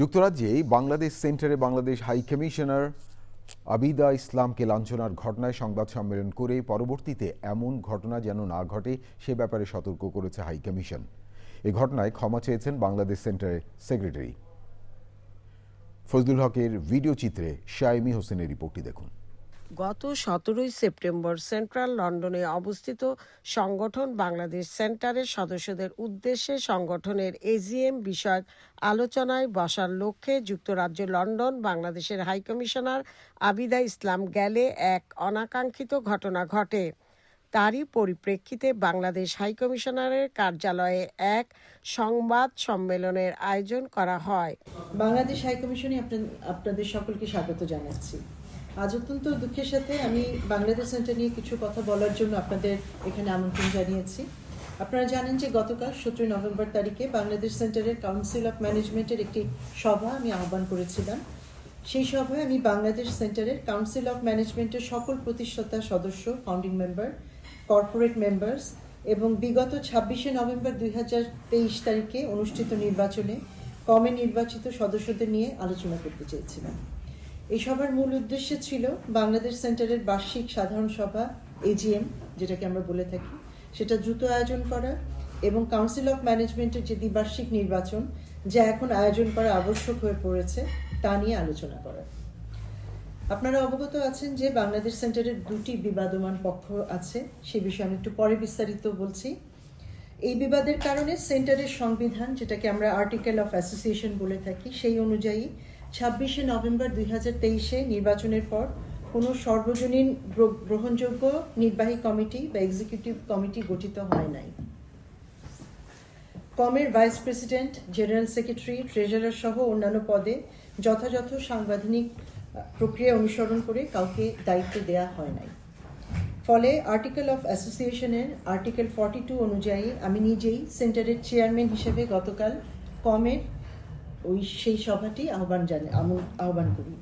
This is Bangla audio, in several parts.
যুক্তরাজ্যে বাংলাদেশ সেন্টারে বাংলাদেশ হাই কমিশনার আবিদা ইসলামকে লাঞ্ছনার ঘটনায় সংবাদ সম্মেলন করে পরবর্তীতে এমন ঘটনা যেন না ঘটে, সে ব্যাপারে সতর্ক করেছে হাই কমিশন। এ ঘটনায় ক্ষমা চেয়েছেন বাংলাদেশ সেন্টারের সেক্রেটারি। ফজলুল হকের ভিডিও চিত্রে শাইমি হোসেনের রিপোর্টটি দেখুন। গত সতেরোই সেপ্টেম্বর সেন্ট্রাল লন্ডনে অবস্থিত সংগঠন বাংলাদেশ সেন্টারের সদস্যদের উদ্দেশ্যে সংগঠনের এজিএম বিষয়ক আলোচনায় বসার লক্ষ্যে যুক্তরাজ্য লন্ডন বাংলাদেশের হাইকমিশনার আবিদা ইসলাম গেলে এক অনাকাঙ্ক্ষিত ঘটনা ঘটে। তারই পরিপ্রেক্ষিতে বাংলাদেশ হাইকমিশনারের কার্যালয়ে এক সংবাদ সম্মেলনের আয়োজন করা হয়। বাংলাদেশ হাইকমিশনে আপনাদের সকলকে স্বাগত জানাচ্ছি। আজ অত্যন্ত দুঃখের সাথে আমি বাংলাদেশ সেন্টার নিয়ে কিছু কথা বলার জন্য আপনাদের এখানে আমন্ত্রণ জানিয়েছি। আপনারা জানেন যে গতকাল সতেরোই নভেম্বর তারিখে বাংলাদেশ সেন্টারের কাউন্সিল অফ ম্যানেজমেন্টের একটি সভা আমি আহ্বান করেছিলাম। সেই সভায় আমি বাংলাদেশ সেন্টারের কাউন্সিল অফ ম্যানেজমেন্টের সকল প্রতিষ্ঠাতা সদস্য ফাউন্ডিং মেম্বার কর্পোরেট মেম্বার্স এবং বিগত ছাব্বিশে নভেম্বর দুই হাজার তেইশ তারিখে অনুষ্ঠিত নির্বাচনে কমে নির্বাচিত সদস্যদের নিয়ে আলোচনা করতে চেয়েছিলাম। এই সভার মূল উদ্দেশ্য ছিল বাংলাদেশ সেন্টারের বার্ষিক সাধারণ সভা এজিএম যেটাকে আমরা বলে থাকি, সেটা দ্রুত আয়োজন করা এবং কাউন্সিল অফ ম্যানেজমেন্টের যে দ্বিবার্ষিক নির্বাচন, যা এখন আয়োজন করা আবশ্যক হয়ে পড়েছে, তা নিয়ে আলোচনা করা। আপনারা অবগত আছেন যে বাংলাদেশ সেন্টারের দুটি বিবাদমান পক্ষ আছে, সে বিষয়ে আমি একটু পরে বিস্তারিত বলছি। এই বিবাদের কারণে সেন্টারের সংবিধান, যেটাকে আমরা আর্টিকেল অফ অ্যাসোসিয়েশন বলে থাকি, সেই অনুযায়ী ছাব্বিশে নভেম্বর দুই তেইশে নির্বাচনের পর কোনো সর্বজনীন গ্রহণযোগ্য নির্বাহী কমিটি বা এক্সিকিউটিভ কমিটি গঠিত হয় নাই। কমের vice president general secretary treasurer সহ অন্যান্য পদে যথাযথ সাংবিধানিক প্রক্রিয়া অনুসরণ করে কাউকে দায়িত্ব দেয়া হয় নাই। ফলে আর্টিকেল অফ অ্যাসোসিয়েশনের আর্টিকেল ফর্টি টু অনুযায়ী আমি নিজেই সেন্টারের চেয়ারম্যান হিসেবে গতকাল কমের ওই সেই সভাটি আহ্বান জানে আহ্বান করি।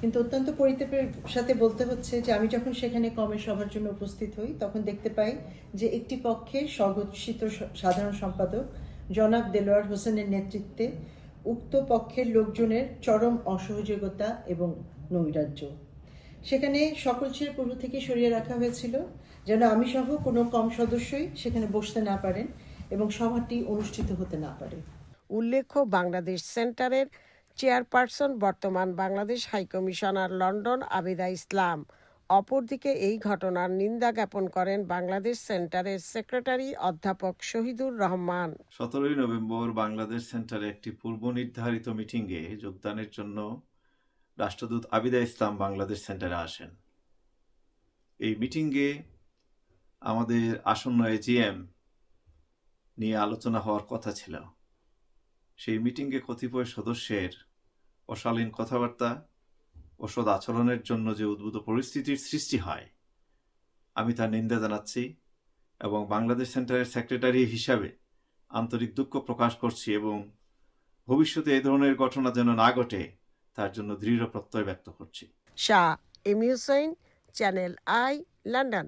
কিন্তু অত্যন্ত পরিতাপের সাথে বলতে হচ্ছে যে, আমি যখন সেখানে কমের সভার জন্য উপস্থিত হই, তখন দেখতে পাই যে, একটি পক্ষে স্বঘোষিত সাধারণ সম্পাদক জনাব দেলোয়ার হোসেনের নেতৃত্বে উক্ত পক্ষের লোকজনের চরম অসহযোগিতা এবং নৈরাজ্য। সেখানে সকল পূর্ব থেকে সরিয়ে রাখা হয়েছিল যেন আমি সহ কোনো কম সদস্যই সেখানে বসতে না পারেন এবং সভাটি অনুষ্ঠিত হতে না পারে। উল্লেখ্য, বাংলাদেশ সেন্টারের চেয়ারপারসন বর্তমান Bangladesh high commissioner London Abida Islam. অপরদিকে এই ঘটনার নিন্দা জ্ঞাপন করেন বাংলাদেশ সেন্টারের সেক্রেটারি অধ্যাপক শহীদুর রহমান। সতেরোই নভেম্বর বাংলাদেশ সেন্টারে একটি পূর্ব নির্ধারিত মিটিংয়ে যোগদানের জন্য রাষ্ট্রদূত আবিদা ইসলাম বাংলাদেশ সেন্টারে আসেন। এই মিটিংয়ে আমাদের আসন্ন এজিএম নিয়ে আলোচনা হওয়ার কথা ছিল। সেই মিটিংয়ে কতিপয় সদস্যের অশালীন কথাবার্তা, অসৎ আচরণের জন্য যে উদ্ভূত পরিস্থিতির সৃষ্টি হয়, আমি তার নিন্দা জানাচ্ছি এবং বাংলাদেশ সেন্টারের সেক্রেটারি হিসাবে আন্তরিক দুঃখ প্রকাশ করছি এবং ভবিষ্যতে এই ধরনের ঘটনা যেন না ঘটে, তার জন্য দৃঢ় প্রত্যয় ব্যক্ত করছি। শাহ এমি চ্যানেল আই, লন্ডন।